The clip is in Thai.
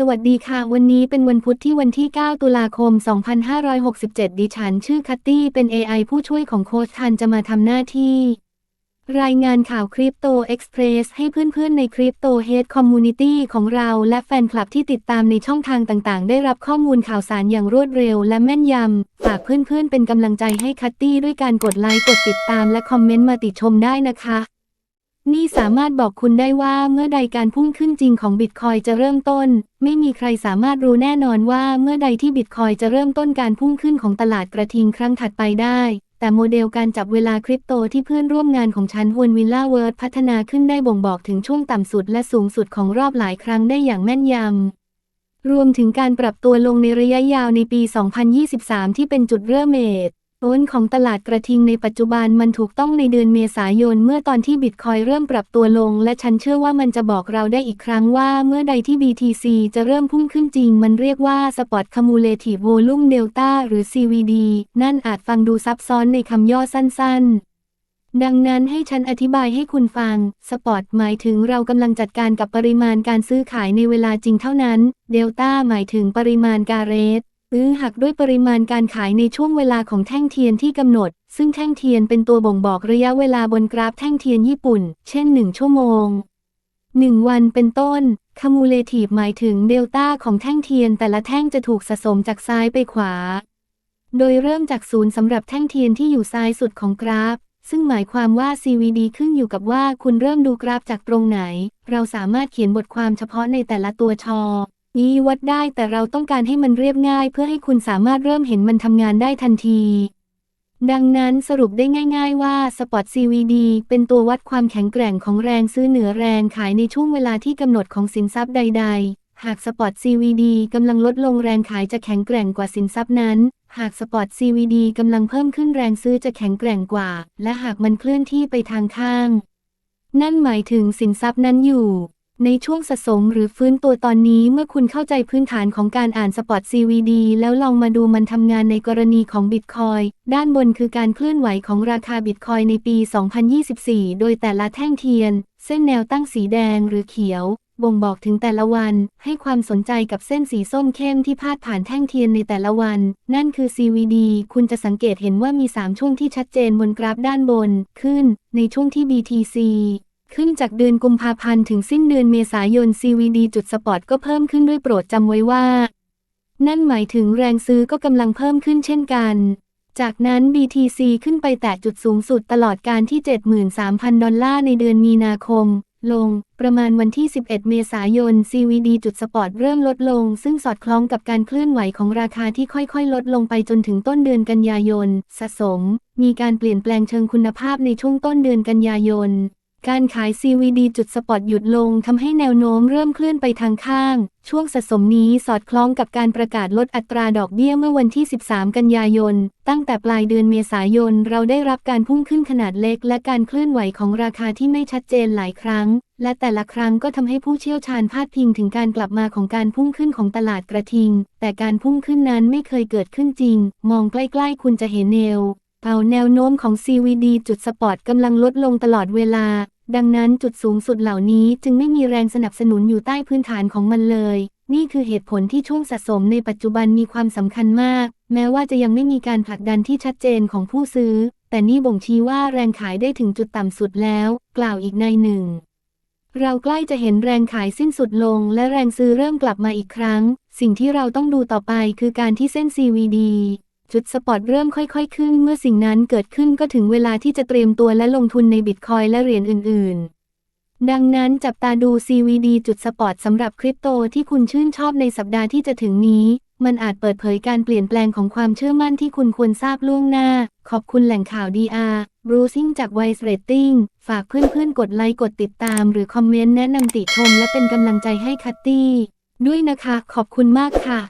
สวัสดีค่ะ วันนี้เป็นวันพุธที่วันที่ 9 ตุลาคม 2567 ดิฉัน ชื่อคัตตี้ เป็น AI ผู้ช่วยของโค้ชทันจะมาทำหน้าที่ รายงานข่าวคริปโตเอ็กซ์เพรสให้เพื่อนๆ ในคริปโตเฮดคอมมูนิตี้ของเราและแฟนคลับที่ติดตามในช่องทางต่างๆ ได้รับข้อมูลข่าวสารอย่างรวดเร็วและแม่นยำ ฝากเพื่อนๆ เป็นกำลังใจให้คัตตี้ด้วยการกดไลค์ กดติดตาม และคอมเมนต์มาติชมได้นะคะ นี่สามารถบอกคุณได้ว่าเมื่อใดการพุ่งขึ้นจริงของบิตคอยจะเริ่มต้น ไม่มีใครสามารถรู้แน่นอนว่าเมื่อใดที่บิตคอยจะเริ่มต้นการพุ่งขึ้นของตลาดกระทิงครั้งถัดไปได้ แต่โมเดลการจับเวลาคริปโตที่เพื่อนร่วมงานของฉันฮวนวิลล่าเวิร์ดพัฒนาขึ้นได้บ่งบอกถึงช่วงต่ำสุดและสูงสุดของรอบหลายครั้งได้อย่างแม่นยำ รวมถึงการปรับตัวลงในระยะยาวในปี 2023 ที่เป็นจุดเริ่มเมด ต้นของตลาดกระทิงในปัจจุบันมันถูกต้องในเดือนเมษายนเมื่อตอนที่บิตคอยเริ่มปรับตัวลง และฉันเชื่อว่ามันจะบอกเราได้อีกครั้งว่าเมื่อใดที่ BTC จะเริ่มพุ่งขึ้นจริง มันเรียกว่า Spot Cumulative Volume Delta หรือ CVD นั่นอาจฟังดูซับซ้อนในคำย่อสั้นๆ ดังนั้นให้ฉันอธิบายให้คุณฟัง สปอตหมายถึงเรากำลังจัดการกับปริมาณการซื้อขายในเวลาจริงเท่านั้น เดลต้าหมายถึงปริมาณการเรท ซื้อหักด้วยปริมาณการขายในช่วงเวลาของแท่งเทียนที่กำหนด ซึ่งแท่งเทียนเป็นตัวบ่งบอกระยะเวลาบนกราฟแท่งเทียนญี่ปุ่น เช่น 1 ชั่วโมง 1 วันเป็นต้น cumulative หมายถึงเดลต้าของแท่งเทียนแต่ละแท่งจะถูกสะสมจากซ้ายไปขวา โดยเริ่มจากศูนย์สำหรับแท่งเทียนที่อยู่ซ้ายสุดของกราฟ ซึ่งหมายความว่า CVD ขึ้นอยู่กับว่าคุณเริ่มดูกราฟจากตรงไหน เราสามารถเขียนบทความเฉพาะในแต่ละตัวชอ นี้วัดได้แต่เราต้องการให้มันเรียบง่าย เพื่อให้คุณสามารถเริ่มเห็นมันทำงานได้ทันที ดังนั้นสรุปได้ง่ายๆว่า Spot CVD เป็นตัววัดความแข็งแกร่งของแรงซื้อเหนือแรงขายในช่วงเวลาที่กำหนดของสินทรัพย์ใด ๆหาก Spot CVD กำลังลดลงแรงขายจะแข็งแกร่งกว่าสินทรัพย์นั้น หาก Spot CVD กำลังเพิ่มขึ้นแรงซื้อจะแข็งแกร่งกว่า และหากมันเคลื่อนที่ไปทางข้าง นั่นหมายถึงสินทรัพย์นั้นอยู่ ในช่วงสะสมหรือฟื้นตัวตอนนี้เมื่อคุณเข้าใจพื้นฐานของการอ่านสปอต CVD แล้วลองมาดูมันทำงานในกรณีของบิตคอยด้านบนคือการเคลื่อนไหวของราคาบิตคอยในปี 2024 โดยแต่ละแท่งเทียน เส้นแนวตั้งสีแดงหรือเขียว บ่งบอกถึงแต่ละวัน ให้ความสนใจกับเส้นสีส้มเข้มที่พาดผ่านแท่งเทียนในแต่ละวัน นั่นคือ CVD คุณจะสังเกตเห็นว่ามี 3 ช่วงที่ชัดเจนบนกราฟด้านบน ขึ้น ในช่วงที่ BTC ขึ้นจากเดือนกุมภาพันธ์ถึงสิ้นเดือนเมษายน CVD จุดสปอตก็เพิ่มขึ้นด้วยโปรดจำไว้ว่า นั่นหมายถึงแรงซื้อก็กำลังเพิ่มขึ้นเช่นกัน จากนั้น BTC ขึ้นไปแตะจุดสูงสุดตลอดการที่ 73,000 ดอลลาร์ในเดือนมีนาคม ลง ประมาณวันที่ 11 เมษายน CVD จุดสปอตเริ่มลดลง ซึ่งสอดคล้องกับการเคลื่อนไหวของราคาที่ค่อยๆ ลดลงไปจนถึงต้นเดือนกันยายน สะสม มีการเปลี่ยนแปลงเชิงคุณภาพในช่วงต้นเดือนกันยายน การขาย CVD จุดสปอตหยุดลงทำให้แนวโน้มเริ่มเคลื่อนไปทางข้าง ช่วงสะสมนี้สอดคล้องกับการประกาศลดอัตราดอกเบี้ยเมื่อวันที่ 13 กันยายน ตั้งแต่ปลายเดือนเมษายน เราได้รับการพุ่งขึ้นขนาดเล็ก และการเคลื่อนไหวของราคาที่ไม่ชัดเจนหลายครั้ง และแต่ละครั้งก็ทำให้ผู้เชี่ยวชาญพาดพิงถึงการกลับมาของการพุ่งขึ้นของตลาดกระทิง แต่การพุ่งขึ้นนั้นไม่เคยเกิดขึ้นจริง มองใกล้ ๆ คุณจะเห็นแนว เป่าแนวโน้มของ CVD จุดสปอร์ตกำลังลดลงตลอดเวลา ดังนั้นจุดสูงสุดเหล่านี้จึงไม่มีแรงสนับสนุนอยู่ใต้พื้นฐานของมันเลย นี่คือเหตุผลที่ช่วงสะสมในปัจจุบันมีความสำคัญมาก แม้ว่าจะยังไม่มีการผลักดันที่ชัดเจนของผู้ซื้อ แต่นี่บ่งชี้ว่าแรงขายได้ถึงจุดต่ำสุดแล้ว กล่าวอีกในหนึ่งเราใกล้จะเห็นแรงขายสิ้นสุดลง และแรงซื้อเริ่มกลับมาอีกครั้ง สิ่งที่เราต้องดูต่อไปคือการที่เส้น CVD จุดสปอตเริ่มค่อยๆ ขึ้น เมื่อสิ่งนั้นเกิดขึ้นก็ถึงเวลาที่จะเตรียมตัวและลงทุนในบิตคอยและเหรียญอื่น ๆ ดังนั้นจับตาดู CVD จุดสปอตสำหรับคริปโตที่คุณชื่นชอบในสัปดาห์ที่จะถึงนี้ มันอาจเปิดเผยการเปลี่ยนแปลงของความเชื่อมั่นที่คุณควรทราบล่วงหน้า ขอบคุณแหล่งข่าว DR Bruising จาก Wise Rating ฝากเพื่อนๆ กดไลค์ กดติดตาม หรือคอมเมนต์แนะนำติชม และเป็นกำลังใจให้คัตตี้ด้วยนะคะ ขอบคุณมากค่ะ